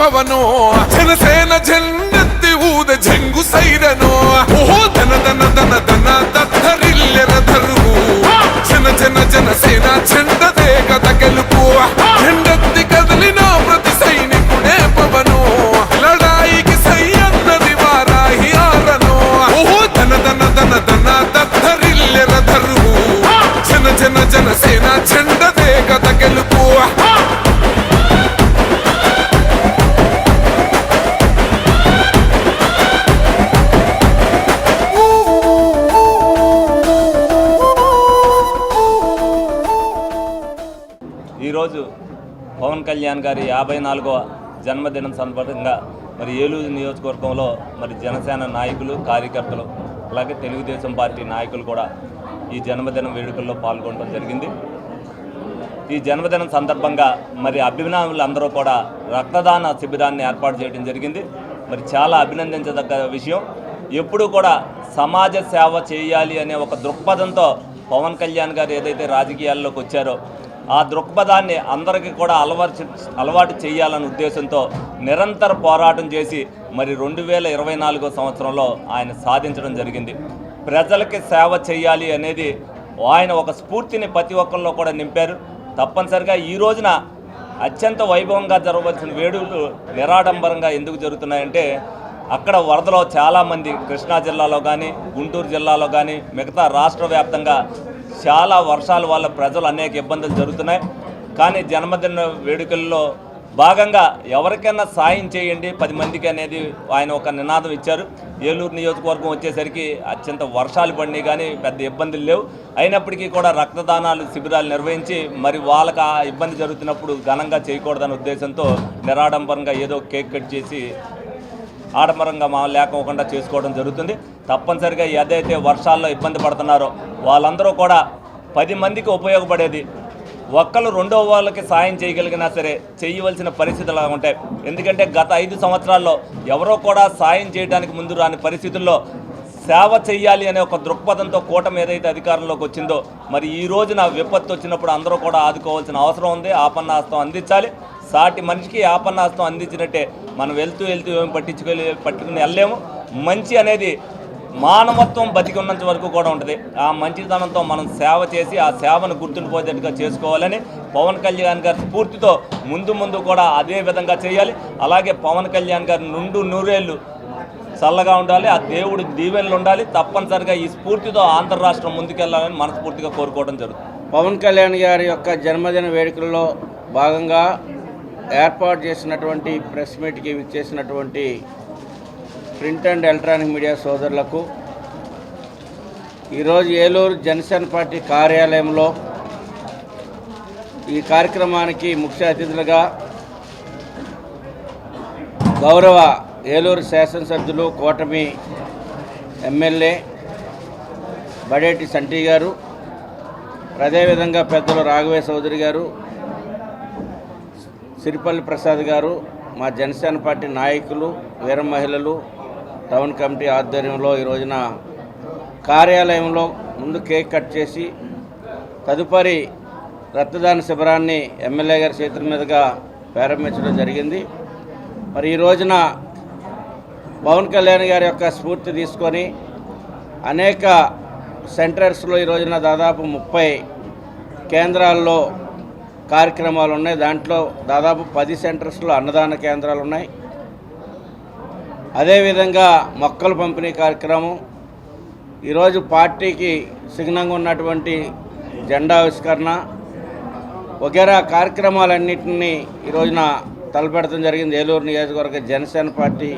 పవనో జనసేన జన్మ ఈరోజు పవన్ కళ్యాణ్ గారి యాభై నాలుగవ జన్మదినం సందర్భంగా మరి ఏలూరు నియోజకవర్గంలో మరి జనసేన నాయకులు కార్యకర్తలు అలాగే తెలుగుదేశం పార్టీ నాయకులు కూడా ఈ జన్మదినం వేడుకల్లో పాల్గొనడం జరిగింది. ఈ జన్మదినం సందర్భంగా మరి అభిమానులు అందరూ కూడా రక్తదాన శిబిరాన్ని ఏర్పాటు చేయడం జరిగింది. మరి చాలా అభినందించదగ్గ విషయం ఎప్పుడూ కూడా సమాజ సేవ చేయాలి అనే ఒక దృక్పథంతో పవన్ కళ్యాణ్ గారు ఏదైతే రాజకీయాల్లోకి వచ్చారో ఆ దృక్పథాన్ని అందరికీ కూడా అలవాటు అలవాటు చేయాలనే ఉద్దేశంతో నిరంతర పోరాటం చేసి మరి రెండు వేల ఇరవై నాలుగో సంవత్సరంలో ఆయన సాధించడం జరిగింది. ప్రజలకి సేవ చేయాలి అనేది ఆయన ఒక స్ఫూర్తిని ప్రతి ఒక్కరిలో కూడా నింపారు. తప్పనిసరిగా ఈ రోజున అత్యంత వైభవంగా జరగవలసిన వేడుకలు నిరాడంబరంగా ఎందుకు జరుగుతున్నాయంటే అక్కడ వరదలో చాలామంది కృష్ణా జిల్లాలో కానీ గుంటూరు జిల్లాలో కానీ మిగతా రాష్ట్ర వ్యాప్తంగా చాలా వర్షాల వల్ల ప్రజలు అనేక ఇబ్బందులు జరుగుతున్నాయి. కానీ జన్మదిన వేడుకల్లో భాగంగా ఎవరికైనా సాయం చేయండి. పది మందికి అనేది ఆయన ఒక నినాదం ఇచ్చారు. ఏలూరు నియోజకవర్గం వచ్చేసరికి అత్యంత వర్షాలు పడినాయి కానీ పెద్ద ఇబ్బందులు లేవు. అయినప్పటికీ కూడా రక్తదానాలు శిబిరాలు నిర్వహించి మరి వాళ్ళకి ఆ ఇబ్బంది జరుగుతున్నప్పుడు ఘనంగా చేయకూడదనే ఉద్దేశంతో నిరాడంబరంగా ఏదో కేక్ కట్ చేసి ఆడంబరంగా మా లేకోకుండా చేసుకోవడం జరుగుతుంది. తప్పనిసరిగా ఏదైతే వర్షాల్లో ఇబ్బంది పడుతున్నారో వాళ్ళందరూ కూడా పది మందికి ఉపయోగపడేది ఒక్కరు రెండో వాళ్ళకి సాయం చేయగలిగినా సరే చేయవలసిన పరిస్థితులు ఉంటాయి. ఎందుకంటే గత ఐదు సంవత్సరాల్లో ఎవరో కూడా సాయం చేయడానికి ముందు రాని పరిస్థితుల్లో సేవ చేయాలి అనే ఒక దృక్పథంతో కూటమి ఏదైతే అధికారంలోకి వచ్చిందో మరి ఈ రోజున విపత్తు వచ్చినప్పుడు అందరూ కూడా ఆదుకోవాల్సిన అవసరం ఉంది ఆపన్నాస్తం అందించాలి. సాటి మనిషికి యాపన్నాస్తం అందించినట్టే. మనం వెళ్తూ వెళ్తూ ఏమి పట్టించుకోలే పట్టుకుని వెళ్ళలేము. మంచి అనేది మానవత్వం బతికి ఉన్నంత వరకు కూడా ఉంటుంది. ఆ మంచితనంతో మనం సేవ చేసి ఆ సేవను గుర్తుండిపోయేట్టుగా చేసుకోవాలని పవన్ కళ్యాణ్ గారి స్ఫూర్తితో ముందు ముందు కూడా అదే విధంగా చేయాలి. అలాగే పవన్ కళ్యాణ్ గారి నుండు నూరేళ్ళు చల్లగా ఉండాలి. ఆ దేవుడి దీవెనలు ఉండాలి. తప్పనిసరిగా ఈ స్ఫూర్తితో ఆంధ్ర రాష్ట్రం ముందుకెళ్ళాలని మనస్ఫూర్తిగా కోరుకోవడం జరుగుతుంది. పవన్ కళ్యాణ్ గారి యొక్క జన్మదిన వేడుకల్లో భాగంగా ఏర్పాటు చేసినటువంటి ప్రెస్ మీట్కి విచ్చేసినటువంటి ప్రింట్ అండ్ ఎలక్ట్రానిక్ మీడియా సోదరులకు ఈరోజు ఏలూరు జనసేన పార్టీ కార్యాలయంలో ఈ కార్యక్రమానికి ముఖ్య అతిథులుగా గౌరవ ఏలూరు శాసనసభ్యులు కూటమి ఎమ్మెల్యే బడేటి సంటి గారు అదేవిధంగా పెద్దలు రాఘవే చౌదరి గారు సిరిపల్లి ప్రసాద్ గారు మా జనసేన పార్టీ నాయకులు వీర మహిళలు టౌన్ కమిటీ ఆధ్వర్యంలో ఈ రోజున కార్యాలయంలో ముందు కేక్ కట్ చేసి తదుపరి రక్తదాన శిబిరాన్ని ఎమ్మెల్యే గారి చేతుల మీదుగా ప్రారంభించడం జరిగింది. మరి ఈ రోజున పవన్ కళ్యాణ్ గారి యొక్క స్ఫూర్తి తీసుకొని అనేక సెంటర్స్లో ఈ రోజున దాదాపు ముప్పై కేంద్రాల్లో కార్యక్రమాలు ఉన్నాయి. దాంట్లో దాదాపు పది సెంటర్స్లో అన్నదాన కేంద్రాలు ఉన్నాయి. అదేవిధంగా మొక్కలు పంపిణీ కార్యక్రమం. ఈరోజు పార్టీకి సిగ్నంగా ఉన్నటువంటి జెండా ఆవిష్కరణ. వగేరా కార్యక్రమాలన్నింటినీ ఈ రోజున తలపెడతం జరిగింది. ఏలూరు నియోజకవర్గ జనసేన పార్టీ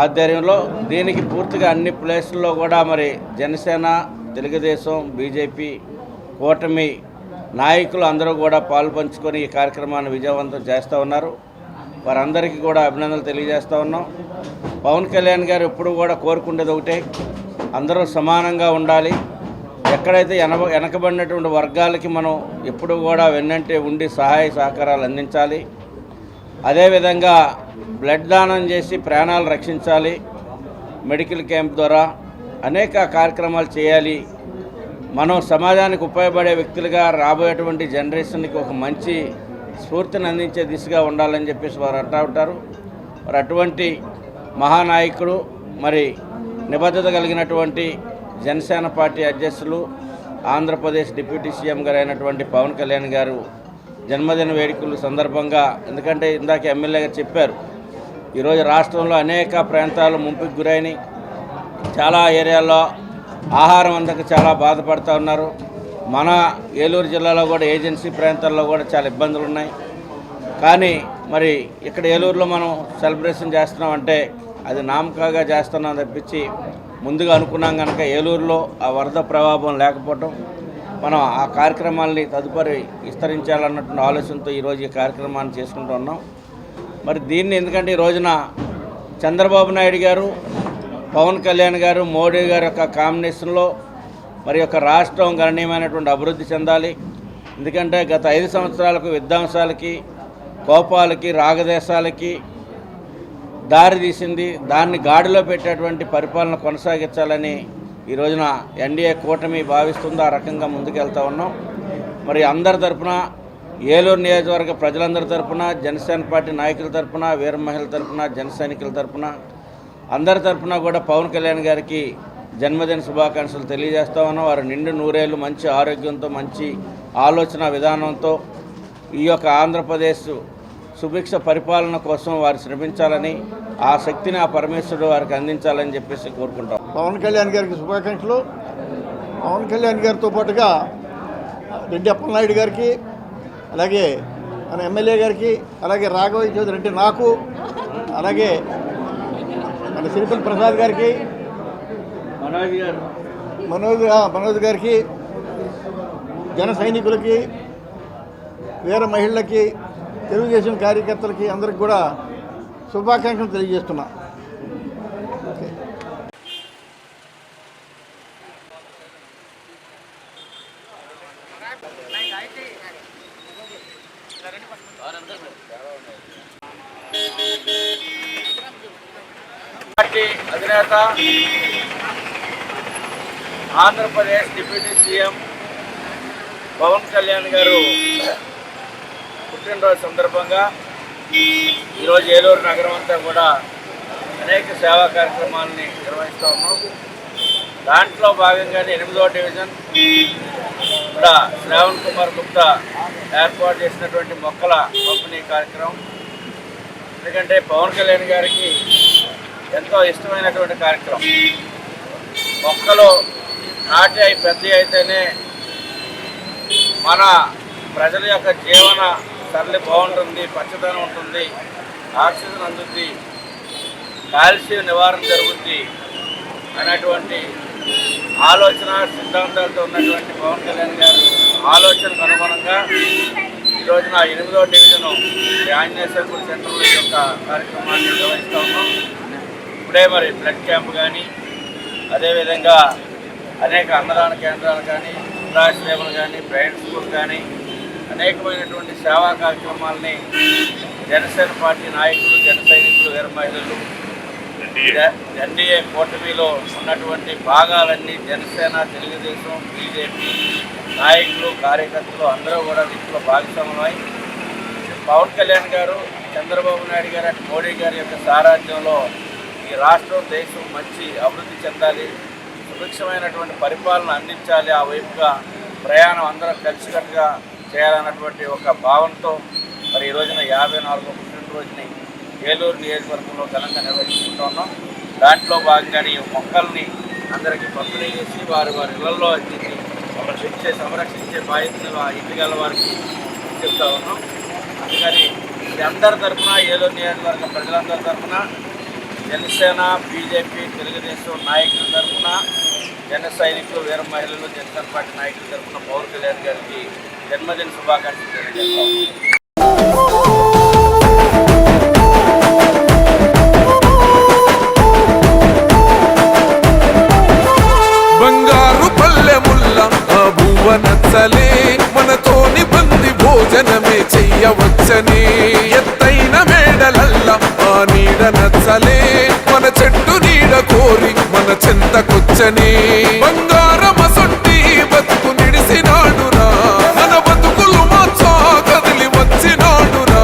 ఆధ్వర్యంలో. దీనికి పూర్తిగా అన్ని ప్లేసుల్లో కూడా మరి జనసేన తెలుగుదేశం బీజేపీ కూటమి నాయకులు అందరూ కూడా పాలు పంచుకొని ఈ కార్యక్రమాన్ని విజయవంతం చేస్తూ ఉన్నారు. వారందరికీ కూడా అభినందనలు తెలియజేస్తూ ఉన్నాం. పవన్ కళ్యాణ్ గారు ఎప్పుడు కూడా కోరుకునేది ఒకటే అందరూ సమానంగా ఉండాలి. ఎక్కడైతే వెన వెనకబడినటువంటి వర్గాలకి మనం ఎప్పుడు కూడా వెన్నంటే ఉండి సహాయ సహకారాలు అందించాలి. అదేవిధంగా బ్లడ్ దానం చేసి ప్రాణాలు రక్షించాలి. మెడికల్ క్యాంప్ ద్వారా అనేక కార్యక్రమాలు చేయాలి. మనం సమాజానికి ఉపయోగపడే వ్యక్తులుగా రాబోయేటువంటి జనరేషన్కి ఒక మంచి స్ఫూర్తిని అందించే దిశగా ఉండాలని చెప్పేసి వారు అంటూ ఉంటారు. మరి అటువంటి మహానాయకుడు మరి నిబద్ధత కలిగినటువంటి జనసేన పార్టీ అధ్యక్షులు ఆంధ్రప్రదేశ్ డిప్యూటీ సీఎం గారు అయినటువంటి పవన్ కళ్యాణ్ గారు జన్మదిన వేడుకలు సందర్భంగా ఎందుకంటే ఇందాక ఎమ్మెల్యే గారు చెప్పారు ఈరోజు రాష్ట్రంలో అనేక ప్రాంతాలు ముంపుకు గురైనాయి. చాలా ఏరియాల్లో ఆహారం అందక చాలా బాధపడుతూ ఉన్నారు. మన ఏలూరు జిల్లాలో కూడా ఏజెన్సీ ప్రాంతాల్లో కూడా చాలా ఇబ్బందులు ఉన్నాయి. కానీ మరి ఇక్కడ ఏలూరులో మనం సెలబ్రేషన్ చేస్తున్నాం అంటే అది నామకాగా చేస్తున్నాం తప్పించి ముందుగా అనుకున్నాం కనుక ఏలూరులో ఆ వరద ప్రభావం లేకపోవటం మనం ఆ కార్యక్రమాల్ని తదుపరి విస్తరించాలన్నటువంటి ఆలోచనతో ఈరోజు ఈ కార్యక్రమాన్ని చేసుకుంటూ ఉన్నాం. మరి దీన్ని ఎందుకంటే ఈ రోజున చంద్రబాబు నాయుడు గారు పవన్ కళ్యాణ్ గారు మోడీ గారి యొక్క కాంబినేషన్లో మరి యొక్క రాష్ట్రం గణనీయమైనటువంటి అభివృద్ధి చెందాలి. ఎందుకంటే గత ఐదు సంవత్సరాలకు విధ్వంసాలకి కోపాలకి రాగదేశాలకి దారి తీసింది. దాన్ని గాడిలో పెట్టేటువంటి పరిపాలన కొనసాగించాలని ఈ రోజున ఎన్డీఏ కూటమి భావిస్తుందో. ఆ రకంగా ముందుకెళ్తా ఉన్నాం. మరి అందరి తరఫున ఏలూరు నియోజకవర్గ ప్రజలందరి తరఫున జనసేన పార్టీ నాయకుల తరఫున వీర మహిళల తరపున జన సైనికుల తరపున అందరి తరఫున కూడా పవన్ కళ్యాణ్ గారికి జన్మదిన శుభాకాంక్షలు తెలియజేస్తా ఉన్నాం. వారు నిండు నూరేళ్ళు మంచి ఆరోగ్యంతో మంచి ఆలోచన విధానంతో ఈ యొక్క ఆంధ్రప్రదేశ్ సుభిక్ష పరిపాలన కోసం వారు శ్రమించాలని ఆ శక్తిని ఆ పరమేశ్వరుడు వారికి అందించాలని చెప్పేసి కోరుకుంటాం. పవన్ కళ్యాణ్ గారికి శుభాకాంక్షలు. పవన్ కళ్యాణ్ గారితో పాటుగా రెడ్డి అప్పలనాయుడు గారికి అలాగే మన ఎమ్మెల్యే గారికి అలాగే రాఘవ చౌదరి అంటే నాకు అలాగే మన సిరిపల్లి ప్రసాద్ గారికి. మనోజ్ గారు. మనోజ్ గారికి జన సైనికులకి వీర మహిళలకి తెలుగుదేశం కార్యకర్తలకి అందరికి కూడా శుభాకాంక్షలు తెలియజేస్తున్నా party Andhra Pradesh deputy CM Pawan Kalyan గారు పుట్టినరోజు సందర్భంగా ఈరోజు ఏలూరు నగరం అంతా కూడా అనేక సేవా కార్యక్రమాలని నిర్వహిస్తాము ఉన్నాం. దాంట్లో భాగంగానే ఎనిమిదో డివిజన్ ఇక్కడ శ్రావణ్ కుమార్ గుప్తా ఏర్పాటు చేసినటువంటి మొక్కల పంపిణీ కార్యక్రమం. ఎందుకంటే పవన్ కళ్యాణ్ గారికి ఎంతో ఇష్టమైనటువంటి కార్యక్రమం. మొక్కలు నాటి అయి పెద్ద అయితేనే మన ప్రజల యొక్క జీవన తరలి బాగుంటుంది పచ్చదనం ఉంటుంది ఆక్సిజన్ అందుద్ది కాల్షియం నివారణ జరుగుద్ది అనేటువంటి ఆలోచన సిద్ధాంతాలతో ఉన్నటువంటి పవన్ కళ్యాణ్ గారు ఆలోచనకు అనుగుణంగా ఈరోజు నా ఎనిమిదో డివిజను శ్రీ ఆంజనేయ గుడి యొక్క కార్యక్రమాన్ని నిర్వహిస్తా ఉన్నాం. ఇప్పుడే మరి బ్లడ్ క్యాంప్ కానీ అదేవిధంగా అనేక అన్నదాన కేంద్రాలు కానీ ఇంద్రాజ్ సేవలు కానీ బ్రైన్ స్కూల్ కానీ అనేకమైనటువంటి సేవా కార్యక్రమాలని జనసేన పార్టీ నాయకులు జన సైనికులు వీర మహిళలు ఎన్డీఏ కూటమిలో ఉన్నటువంటి భాగాలన్నీ జనసేన తెలుగుదేశం బీజేపీ నాయకులు కార్యకర్తలు అందరూ కూడా దీంట్లో భాగస్వామ్యమై పవన్ కళ్యాణ్ గారు చంద్రబాబు నాయుడు గారు మోడీ గారి యొక్క సారాధ్యంలో ఈ రాష్ట్రం దేశం మంచి అభివృద్ధి చెందాలి. సుభిక్షమైనటువంటి పరిపాలన అందించాలి. ఆ వైపుగా ప్రయాణం అందరం కలిసికట్టుగా చేయాలన్నటువంటి ఒక భావనతో మరి ఈ రోజున యాభై నాలుగో పుట్టినరోజుని ఏలూరు నియోజకవర్గంలో ఘనంగా నిర్వహించుకుంటూ ఉన్నాం. దాంట్లో భాగంగానే ఈ మొక్కల్ని అందరికీ పంపిణీ చేసి వారి వారి ఇళ్ళలో దీన్ని సంరక్షించే సంరక్షించే బాధ్యతను ఆ ఇంటిగల వారికి చెప్తా ఉన్నాం. అందుకని అందరి తరఫున ఏలూరు నియోజకవర్గ ప్రజలందరి తరఫున జనసేన బీజేపీ తెలుగుదేశం నాయకుల తరఫున జన సైనికులు వీర మహిళలు జనసేన పార్టీ నాయకుల తరఫున పవన్ కళ్యాణ్ గారికి జన్మదిన శుభాకాంక్షలు తెలియజేస్తాం. ఆ భువ నచ్చలే మనతోని బంది భోజనమే చెయ్యవచ్చని. ఎత్తైన మేడలల్ల ఆ నీడ నచ్చలే మన చెట్టు నీడ కోరి మన చెంతకొచ్చని. బంగారమసొట్టి బతుకు నిడిసినాడురా మన బతుకులు మార్చా కదిలి వచ్చినాడురా.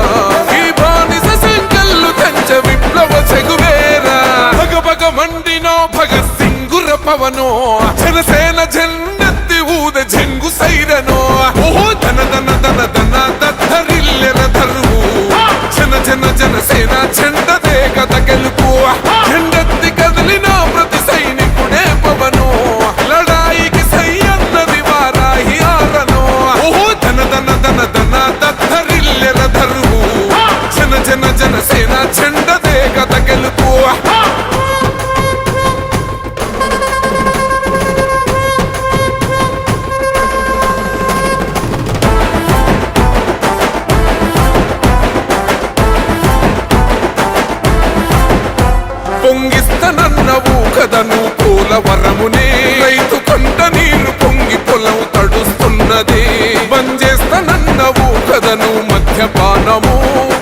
ఈ బానిస సంకల్లు కంచ విప్లవ చెగువేరా. భగ భగ మండినో భగత్ సింగుర పవనో జనసేన జన్నెత్తి వరమునే రైతు కొంట నీరు పొంగి పొలం తడుస్తున్నది. బంజేస్తనన్నవు కదను మధ్యపానము.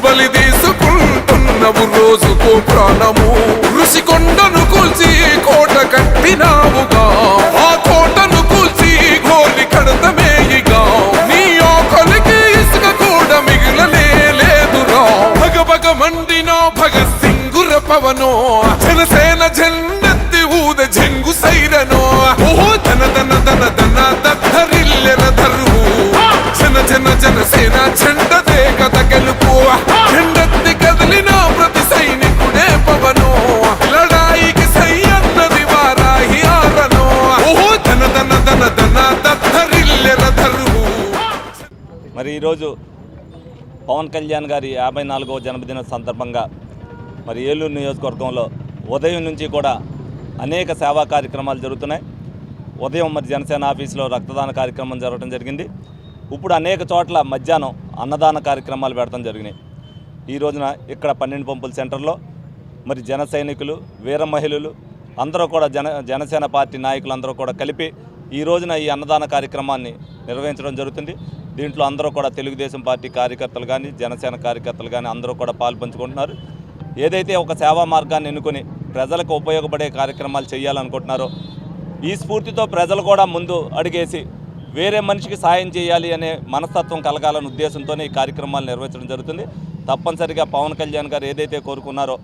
బలి తీసుకుంటున్నవు రోజుకు ప్రాణము. ఋషి కొండను కూల్చి కోట కట్టినావుగా. ఆ కోటను కూల్చి గోలి కడతమేయిగా నీ ఆకలికి ఇసుక కూడా మిగిలనే లేదురా. భగ భగ మండినో భగత్ సింగుర పవనో. జనసేన జన్నెత్తి దన దన దన ధన ధన దద్దరిల్లెర ధరువు జన జన జనసేన చెండదే కథ గెలుపు చెండెత్తి కదిలిన ప్రతి సైనికుడే పవను. లడాయికి సై అన్నది వారాహి ఆరను. ఓహో ధన ధన ధన ధన దద్దరిల్లెర ధరువు మరి ఈరోజు పవన్ కళ్యాణ్ గారి యాభై నాలుగవ జన్మదిన సందర్భంగా మరి ఏలూరు నియోజకవర్గంలో ఉదయం నుంచి కూడా అనేక సేవా కార్యక్రమాలు జరుగుతున్నాయి. ఉదయం మరి జనసేన ఆఫీసులో రక్తదాన కార్యక్రమం జరగడం జరిగింది. ఇప్పుడు అనేక చోట్ల మధ్యాహ్నం అన్నదాన కార్యక్రమాలు పెడతాం జరిగినాయి. ఈ రోజున ఇక్కడ పన్నెండు పంపుల సెంటర్లో మరి జన సైనికులు వీర మహిళలు అందరూ కూడా జన జనసేన పార్టీ నాయకులు అందరూ కూడా కలిపి ఈ రోజున ఈ అన్నదాన కార్యక్రమాన్ని నిర్వహించడం జరుగుతుంది. దీంట్లో అందరూ కూడా తెలుగుదేశం పార్టీ కార్యకర్తలు కానీ జనసేన కార్యకర్తలు కానీ అందరూ కూడా పాల్పంచుకుంటున్నారు. ఏదైతే ఒక సేవా మార్గాన్ని ఎన్నుకొని ప్రజలకు ఉపయోగపడే కార్యక్రమాలు చేయాలనుకుంటున్నారో ఈ స్ఫూర్తితో ప్రజలు కూడా ముందు అడిగేసి వేరే మనిషికి సాయం చేయాలి అనే మనస్తత్వం కలగాలనే ఉద్దేశంతోనే ఈ కార్యక్రమాలు నిర్వహించడం జరుగుతుంది. తప్పనిసరిగా పవన్ కళ్యాణ్ గారు ఏదైతే కోరుకున్నారో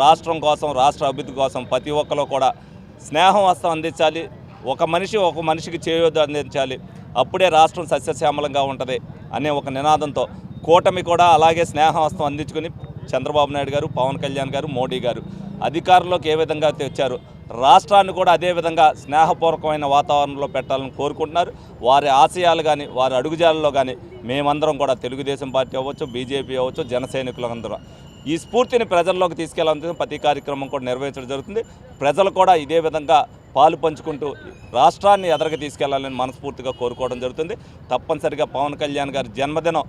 రాష్ట్రం కోసం రాష్ట్ర అభివృద్ధి కోసం ప్రతి ఒక్కరు కూడా స్నేహం హస్తం అందించాలి. ఒక మనిషి ఒక మనిషికి చేయొద్దు అందించాలి. అప్పుడే రాష్ట్రం సస్యశ్యామలంగా ఉంటుంది అనే ఒక నినాదంతో కూటమి కూడా అలాగే స్నేహహస్తం అందించుకుని చంద్రబాబు నాయుడు గారు పవన్ కళ్యాణ్ గారు మోడీ గారు అధికారంలోకి ఏ విధంగా తెచ్చారు? రాష్ట్రాన్ని కూడా అదే విధంగా స్నేహపూర్వకమైన వాతావరణంలో పెట్టాలని కోరుకుంటున్నారు. వారి ఆశయాలు కానీ వారి అడుగుజాలలో కానీ మేమందరం కూడా తెలుగుదేశం పార్టీ అవ్వచ్చు బీజేపీ అవ్వచ్చు జన ఈ స్ఫూర్తిని ప్రజల్లోకి తీసుకెళ్ళాలని ప్రతి కార్యక్రమం కూడా నిర్వహించడం జరుగుతుంది. ప్రజలు కూడా ఇదే విధంగా పాలు పంచుకుంటూ రాష్ట్రాన్ని ఎదరికి తీసుకెళ్ళాలని మనస్ఫూర్తిగా కోరుకోవడం జరుగుతుంది. తప్పనిసరిగా పవన్ కళ్యాణ్ గారి జన్మదినం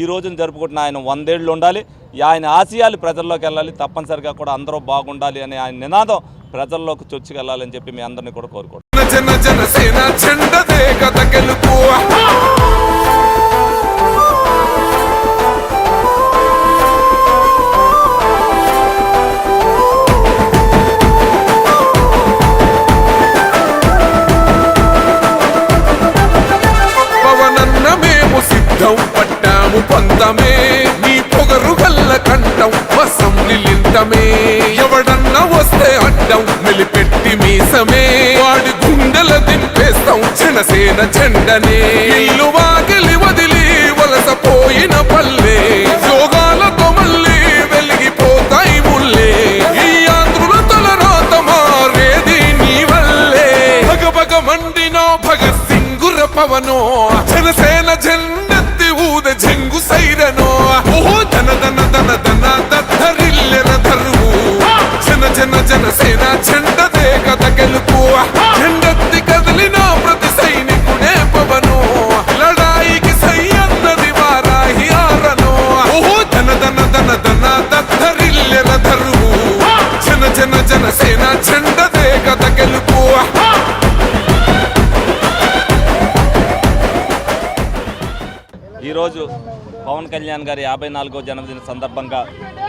ఈ రోజున జరుపుకుంటున్న ఆయన వందేళ్ళు ఉండాలి. ఆయన ఆశయాలు ప్రజల్లోకి వెళ్ళాలి. తప్పనిసరిగా కూడా అందరూ బాగుండాలి అనే ఆయన నినాదం ప్రజల్లోకి చొచ్చుకెళ్ళాలని చెప్పి మీ అందరినీ కూడా కోరుకుంటున్నాను వస్తే అడ్డం మెలిపెట్టి మీసమే. వాడి గుండెల దింపేస్తాం జనసేన జెండనే ఇల్లు వాకిలి వదిలి వలసపోయిన పల్లె. యోగాలతో మళ్ళీ వెలిగిపోతాయి ముల్లే. ఈ ఆంధ్రుల తల రాత మారేది నీ వల్లే. భగభగ మండినో భగత్ సింగుర పవనో. జనసేన జెండెత్తి ఊద జంగు సైరనో. ఓహో ధన ధన ధన ధన ధన. జన జనసేన జెండదే కథ గెలుపు. జెండెత్తి కదిలిన ప్రతి సైనికుడే పవను. లడాయికి సై అన్నది వారాహి ఆరను. ఓహో ధన ధన ధన ధన దద్దరిల్లెన ధరువు. జన జన జనసేన జెండదే కథ గెలుపు. ఈరోజు పవన్ కళ్యాణ్ గారి యాభై నాలుగో జన్మదిన సందర్భంగా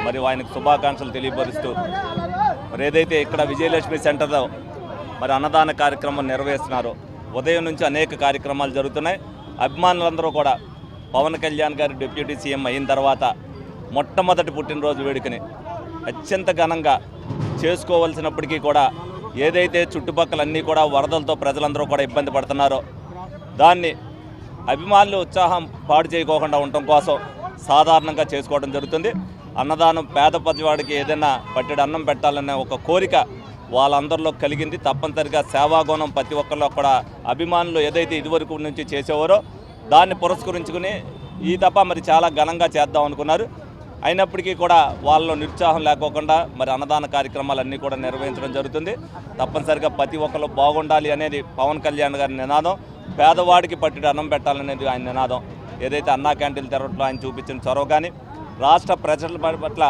మరియు ఆయనకు శుభాకాంక్షలు తెలియపరుస్తూ మరి ఏదైతే ఇక్కడ విజయలక్ష్మి సెంటర్లో మరి అన్నదాన కార్యక్రమం నిర్వహిస్తున్నారో ఉదయం నుంచి అనేక కార్యక్రమాలు జరుగుతున్నాయి. అభిమానులందరూ కూడా పవన్ కళ్యాణ్ గారు డిప్యూటీ సీఎం అయిన తర్వాత మొట్టమొదటి పుట్టినరోజు వేడుకని అత్యంత ఘనంగా చేసుకోవలసినప్పటికీ కూడా ఏదైతే చుట్టుపక్కలన్నీ కూడా వరదలతో ప్రజలందరూ కూడా ఇబ్బంది పడుతున్నారో దాన్ని అభిమానులు ఉత్సాహం పాడు చేయకోకుండా ఉండటం కోసం సాధారణంగా చేసుకోవడం జరుగుతుంది. అన్నదానం పేద పదివాడికి ఏదైనా పట్టెడు అన్నం పెట్టాలనే ఒక కోరిక వాళ్ళందరిలో కలిగింది. తప్పనిసరిగా సేవాగుణం ప్రతి ఒక్కరిలో కూడా అభిమానులు ఏదైతే ఇదివరకు నుంచి చేసేవారో దాన్ని పురస్కరించుకుని ఈ తప్ప మరి చాలా ఘనంగా చేద్దాం అనుకున్నారు. అయినప్పటికీ కూడా వాళ్ళలో నిరుత్సాహం లేకోకుండా మరి అన్నదాన కార్యక్రమాలన్నీ కూడా నిర్వహించడం జరుగుతుంది. తప్పనిసరిగా ప్రతి ఒక్కరు బాగుండాలి అనేది పవన్ కళ్యాణ్ గారి నినాదం. పేదవాడికి పట్టిన అన్నం పెట్టాలనేది ఆయన నినాదం. ఏదైతే అన్నా క్యాంటీన్లు తెరవట్లో ఆయన చూపించిన చొరవ కానీ రాష్ట్ర ప్రజల పట్ల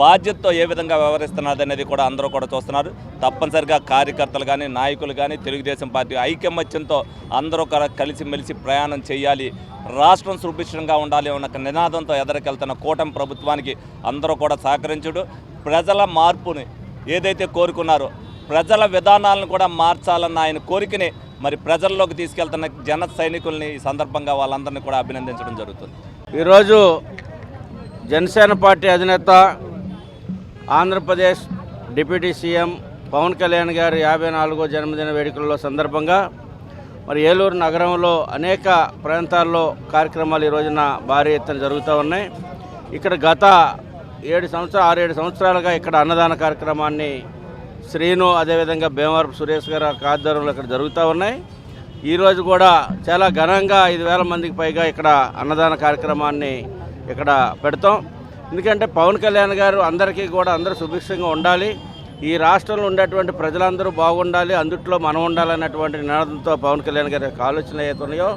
బాధ్యతతో ఏ విధంగా వ్యవహరిస్తున్నది అనేది కూడా అందరూ కూడా చూస్తున్నారు. తప్పనిసరిగా కార్యకర్తలు కానీ నాయకులు కానీ తెలుగుదేశం పార్టీ ఐకమత్యంతో అందరూ కూడా కలిసిమెలిసి ప్రయాణం చేయాలి. రాష్ట్రం సుభిక్షంగా ఉండాలి అన్న నినాదంతో ఎదరికెళ్తున్న కూటమి ప్రభుత్వానికి అందరూ కూడా సహకరించుడు. ప్రజల మార్పుని ఏదైతే కోరుకున్నారో ప్రజల విధానాలను కూడా మార్చాలన్న ఆయన కోరికని మరి ప్రజల్లోకి తీసుకెళ్తున్న జన సైనికుల్ని ఈ సందర్భంగా వాళ్ళందరినీ కూడా అభినందించడం జరుగుతుంది. ఈరోజు జనసేన పార్టీ అధినేత ఆంధ్రప్రదేశ్ డిప్యూటీ సీఎం పవన్ కళ్యాణ్ గారి యాభై నాలుగో జన్మదిన వేడుకల్లో సందర్భంగా మరి ఏలూరు నగరంలో అనేక ప్రాంతాల్లో కార్యక్రమాలు ఈ రోజున భారీ ఎత్తున జరుగుతూ ఉన్నాయి. ఇక్కడ గత ఏడు సంవత్సరాలు ఆరేడు సంవత్సరాలుగా ఇక్కడ అన్నదాన కార్యక్రమాన్ని శ్రీను అదేవిధంగా భీమవరపు సురేష్ గారు ఆధ్వర్యంలో ఇక్కడ జరుగుతూ ఉన్నాయి. ఈరోజు కూడా చాలా ఘనంగా ఐదు వేల మందికి పైగా ఇక్కడ అన్నదాన కార్యక్రమాన్ని ఇక్కడ పెడతాం. ఎందుకంటే పవన్ కళ్యాణ్ గారు అందరికీ కూడా అందరూ సుభిక్షంగా ఉండాలి. ఈ రాష్ట్రంలో ఉండేటువంటి ప్రజలందరూ బాగుండాలి. అందుట్లో మనం ఉండాలన్నటువంటి నినాదంతో పవన్ కళ్యాణ్ గారి యొక్క ఆలోచనలు ఏవైతే ఉన్నాయో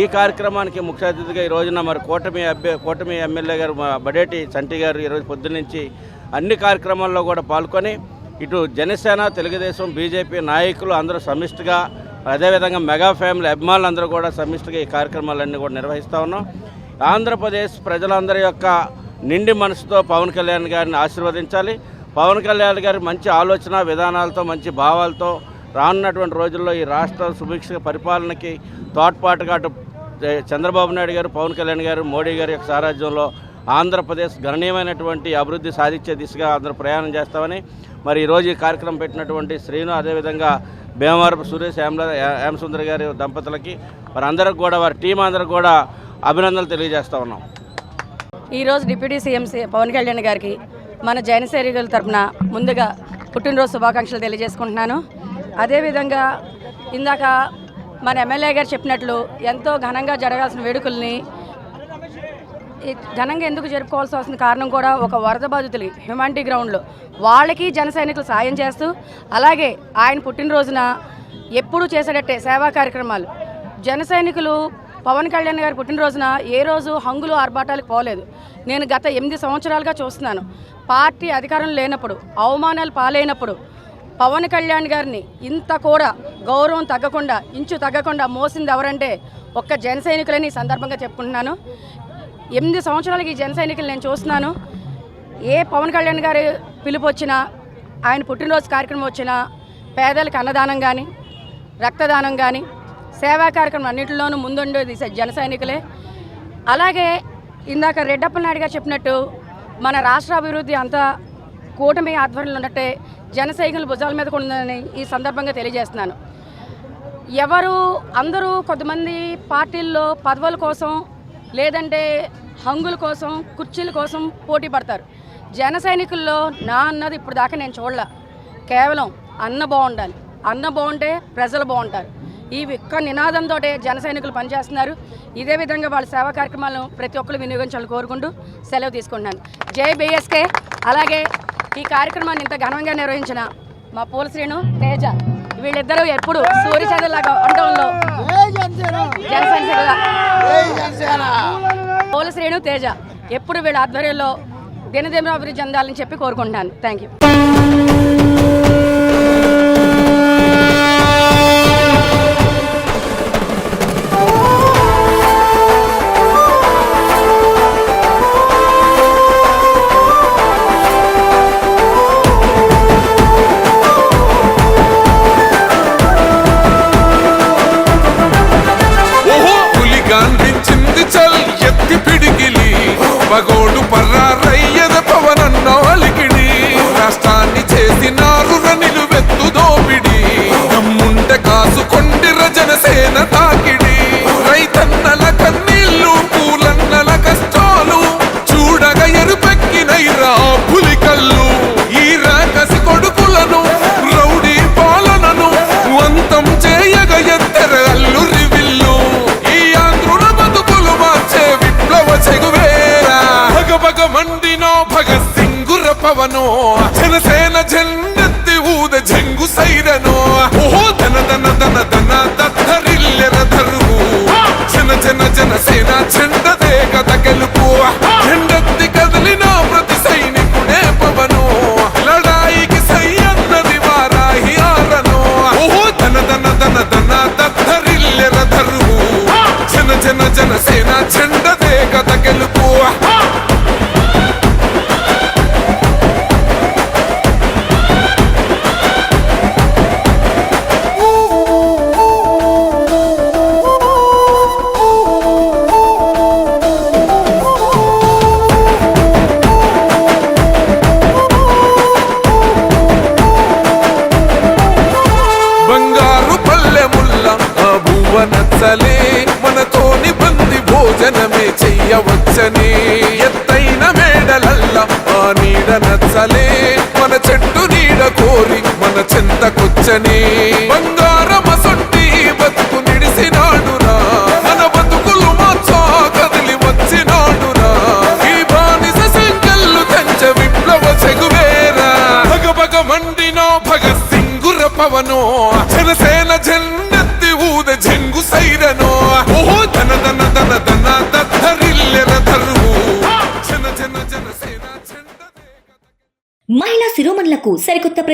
ఈ కార్యక్రమానికి ముఖ్య అతిథిగా ఈ రోజున మరి కూటమి అభ్య కూటమి ఎమ్మెల్యే గారు మా బడేటి చంటి గారు ఈరోజు పొద్దున్నుంచి అన్ని కార్యక్రమాల్లో కూడా పాల్గొని ఇటు జనసేన తెలుగుదేశం బీజేపీ నాయకులు అందరూ సమిష్టిగా అదేవిధంగా మెగా ఫ్యామిలీ అభిమానులు అందరూ కూడా సమిష్టిగా ఈ కార్యక్రమాలన్నీ కూడా నిర్వహిస్తూ ఉన్నాం. ఆంధ్రప్రదేశ్ ప్రజలందరి యొక్క నిండి మనసుతో పవన్ కళ్యాణ్ గారిని ఆశీర్వదించాలి. పవన్ కళ్యాణ్ గారి మంచి ఆలోచన విధానాలతో మంచి భావాలతో రానున్నటువంటి రోజుల్లో ఈ రాష్ట్ర సుభిక్ష పరిపాలనకి తోడ్పాటుగా అటు చంద్రబాబు నాయుడు గారు పవన్ కళ్యాణ్ గారు మోడీ గారి యొక్క సారాజ్యంలో ఆంధ్రప్రదేశ్ గణనీయమైనటువంటి అభివృద్ధి సాధించే దిశగా అందరూ ప్రయాణం చేస్తామని మరి ఈరోజు ఈ కార్యక్రమం పెట్టినటువంటి శ్రీను అదేవిధంగా భీమవరపు సురేష్ హేమల హేమసుందర్ గారి దంపతులకి మరి అందరికి కూడా వారి టీం అందరికి కూడా అభినందనలు తెలియజేస్తా ఉన్నాం. ఈరోజు డిప్యూటీ సీఎం పవన్ కళ్యాణ్ గారికి మన జైన సైనికుల తరపున ముందుగా పుట్టినరోజు శుభాకాంక్షలు తెలియజేసుకుంటున్నాను. అదేవిధంగా ఇందాక మన ఎమ్మెల్యే గారు చెప్పినట్లు ఎంతో ఘనంగా జరగాల్సిన వేడుకల్ని ఘనంగా ఎందుకు జరుపుకోవాల్సి వస్తున్న కారణం కూడా ఒక వరద బాధితులు హ్యుమానిటీ గ్రౌండ్లో వాళ్ళకి జన సైనికులు సాయం చేస్తూ అలాగే ఆయన పుట్టినరోజున ఎప్పుడూ చేసేటట్టే సేవా కార్యక్రమాలు. జన సైనికులు పవన్ కళ్యాణ్ గారి పుట్టినరోజున ఏ రోజు హంగులు ఆర్భాటాలకు పోలేదు. నేను గత ఎనిమిది సంవత్సరాలుగా చూస్తున్నాను. పార్టీ అధికారం లేనప్పుడు అవమానాలు పాలైనప్పుడు పవన్ కళ్యాణ్ గారిని ఇంత కూడా గౌరవం తగ్గకుండా ఇంచు తగ్గకుండా మోసింది ఎవరంటే ఒక్క జన సైనికులని సందర్భంగా చెప్పుకుంటున్నాను. ఎనిమిది సంవత్సరాలకి ఈ జన సైనికులు నేను చూస్తున్నాను. ఏ పవన్ కళ్యాణ్ గారి పిలుపు వచ్చినా ఆయన పుట్టినరోజు కార్యక్రమం వచ్చినా పేదలకు అన్నదానం కానీ రక్తదానం కానీ సేవా కార్యక్రమం అన్నింటిలోనూ ముందుండేది జన సైనికులే. అలాగే ఇందాక రెడ్డప్ప నాయుడు గారు చెప్పినట్టు మన రాష్ట్ర అభివృద్ధి అంతా కూటమి ఆధ్వర్యంలో ఉన్నట్టే జన సైనికుల భుజాల మీద కూడా ఉందని ఈ సందర్భంగా తెలియజేస్తున్నాను. ఎవరు అందరూ కొంతమంది పార్టీల్లో పదవుల కోసం లేదంటే హంగుల కోసం కుర్చీల కోసం పోటీ పడతారు. జన సైనికుల్లో నా అన్నది ఇప్పుడు దాకా నేను చూడలే. కేవలం అన్న బాగుండాలి. అన్న బాగుంటే ప్రజలు బాగుంటారు. ఈ ఒక్క నినాదంతో జన సైనికులు పనిచేస్తున్నారు. ఇదే విధంగా వాళ్ళ సేవా కార్యక్రమాలను ప్రతి ఒక్కరు వినియోగించాలని కోరుకుంటూ సెలవు తీసుకుంటున్నాను. జై బిఎస్కే. అలాగే ఈ కార్యక్రమాన్ని ఇంత ఘనంగా నిర్వహించిన మా పూల శ్రీను తేజ వీళ్ళిద్దరూ ఎప్పుడు సూర్యచంద్రలాగా ఉండడంలో జనసేన పూల శ్రేణు తేజ ఎప్పుడు వీళ్ళ ఆధ్వర్యంలో దినదిన అభివృద్ధి చెందాలని చెప్పి కోరుకుంటున్నాను. థ్యాంక్ యూ పగోడు పర్రారయ్యద పవనన్న అలికిడి. రాష్ట్రాన్ని చేసినారు నిలువెత్తు దోపిడి. దమ్ముంటే కాసుకొండిర జనసేన తాకిడి.